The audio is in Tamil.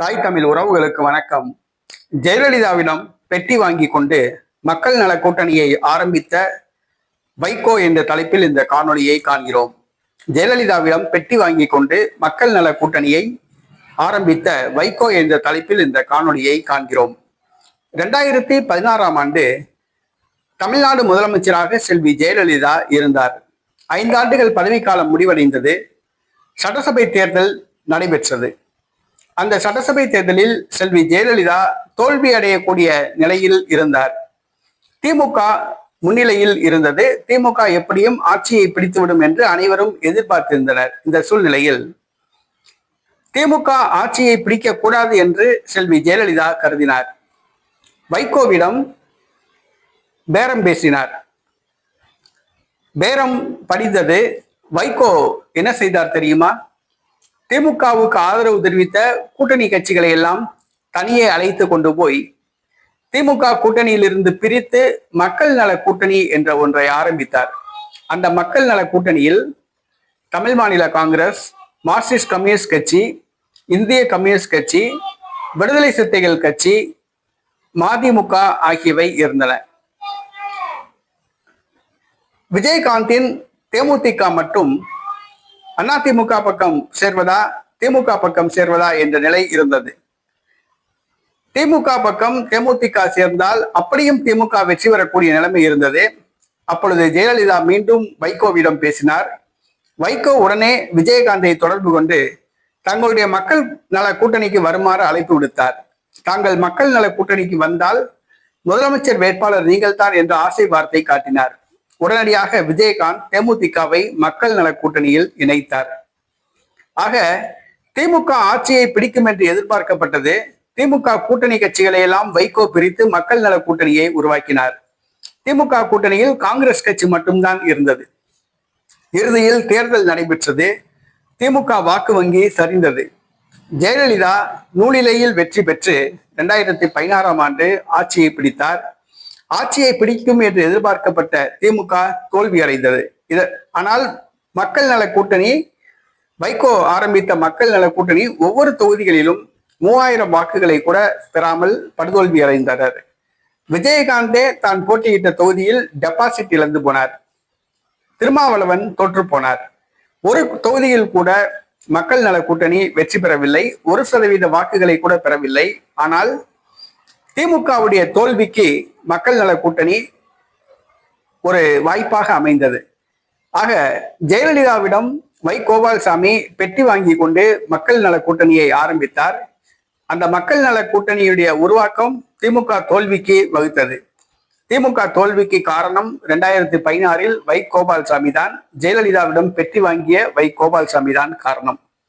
தாய் தமிழ் உறவுகளுக்கு வணக்கம். ஜெயலலிதாவிடம் பெட்டி வாங்கி கொண்டு மக்கள் நல கூட்டணியை ஆரம்பித்த வைகோ என்ற தலைப்பில் இந்த காணொலியை காண்கிறோம். ஜெயலலிதாவிடம் பெட்டி வாங்கி கொண்டு மக்கள் நல கூட்டணியை ஆரம்பித்த வைகோ என்ற தலைப்பில் இந்த காணொலியை காண்கிறோம். இரண்டாயிரத்தி பதினாறாம் ஆண்டு தமிழ்நாடு முதலமைச்சராக செல்வி ஜெயலலிதா இருந்தார். ஐந்தாண்டுகள் பதவிக்காலம் முடிவடைந்தது. சட்டசபை தேர்தல் நடைபெற்றது. அந்த சட்டசபை தேர்தலில் செல்வி ஜெயலலிதா தோல்வி அடையக்கூடிய நிலையில் இருந்தார். திமுக முன்னிலையில் இருந்தது. திமுக எப்படியும் ஆட்சியை பிடித்துவிடும் என்று அனைவரும் எதிர்பார்த்திருந்தனர் இந்த சூழ்நிலையில். திமுக ஆட்சியை பிடிக்க கூடாது என்று செல்வி ஜெயலலிதா கருதினார். வைகோவிடம் பேரம் பேசினார். பேரம் படித்தது வைகோ என்ன செய்தார் தெரியுமா? திமுகவுக்கு ஆதரவு தெரிவித்த கூட்டணி கட்சிகளை எல்லாம் தனியே அழைத்து கொண்டு போய் திமுக கூட்டணியிலிருந்து பிரித்து மக்கள் நல கூட்டணி என்ற ஒன்றை ஆரம்பித்தார். அந்த மக்கள் நல கூட்டணியில் தமிழ் மாநில காங்கிரஸ் மார்க்சிஸ்ட் கம்யூனிஸ்ட் கட்சி இந்திய கம்யூனிஸ்ட் கட்சி விடுதலை சிறுத்தைகள் கட்சி மதிமுக ஆகியவை இருந்தன. விஜயகாந்தின் தேமுதிக மட்டும் அதிமுக பக்கம் சேர்வதா? திமுக பக்கம் சேர்வதா என்ற நிலை இருந்தது. திமுக பக்கம் தேமுதிக சேர்ந்தால் அப்படியும் திமுக வெற்றி பெறக்கூடிய நிலைமை இருந்தது. அப்பொழுது ஜெயலலிதா மீண்டும் வைகோவிடம் பேசினார். வைகோ உடனே விஜயகாந்தை தொடர்பு கொண்டு தங்களுடைய மக்கள் நல கூட்டணிக்கு வருமாறு அழைப்பு விடுத்தார். தாங்கள் மக்கள் நல கூட்டணிக்கு வந்தால் முதலமைச்சர் வேட்பாளர் நீங்கள்தான் என்ற ஆசை வார்த்தை காட்டினார். உடனடியாக விஜயகாந்த் தேமுதிகவை மக்கள் நல கூட்டணியில் இணைத்தார். ஆக திமுக ஆட்சியை பிடிக்கும் என்று எதிர்பார்க்கப்பட்டது திமுக கூட்டணி கட்சிகளை எல்லாம் வைகோ பிரித்து மக்கள் நல கூட்டணியை உருவாக்கினார். திமுக கூட்டணியில் காங்கிரஸ் கட்சி மட்டும்தான் இருந்தது. இறுதியில் தேர்தல் நடைபெற்றது திமுக வாக்கு வங்கி சரிந்தது. ஜெயலலிதா நூலிலையில் வெற்றி பெற்று இரண்டாயிரத்தி பதினாறாம் ஆண்டு ஆட்சியை பிடித்தார். ஆட்சியை பிடிக்கும் என்று எதிர்பார்க்கப்பட்ட திமுக தோல்வி அடைந்தது. இது ஆனால் மக்கள் நல கூட்டணி வைகோ ஆரம்பித்த மக்கள் நல கூட்டணி ஒவ்வொரு தொகுதிகளிலும் மூவாயிரம் வாக்குகளை கூட பெறாமல் படுதோல்வி அடைந்தனர். விஜயகாந்தே தான் போட்டியிட்ட தொகுதியில் டெபாசிட் இழந்து போனார். திருமாவளவன் தோற்று போனார். ஒரு தொகுதியில் கூட மக்கள் நல கூட்டணி வெற்றி பெறவில்லை. ஒரு சதவீத வாக்குகளை கூட பெறவில்லை. ஆனால் திமுகவுடைய தோல்விக்கு மக்கள் நல கூட்டணி ஒரு வாய்ப்பாக அமைந்தது. ஆக ஜெயலலிதாவிடம் வை கோபால்சாமி பெட்டி வாங்கி கொண்டு மக்கள் நல கூட்டணியை ஆரம்பித்தார். அந்த மக்கள் நல கூட்டணியுடைய உருவாக்கம் திமுக தோல்விக்கு வகுத்தது. திமுக தோல்விக்கு காரணம் இரண்டாயிரத்தி பதினாறில் வை கோபால்சாமி தான் ஜெயலலிதாவிடம் பெட்டி வாங்கிய வை கோபால்சாமி தான் காரணம்.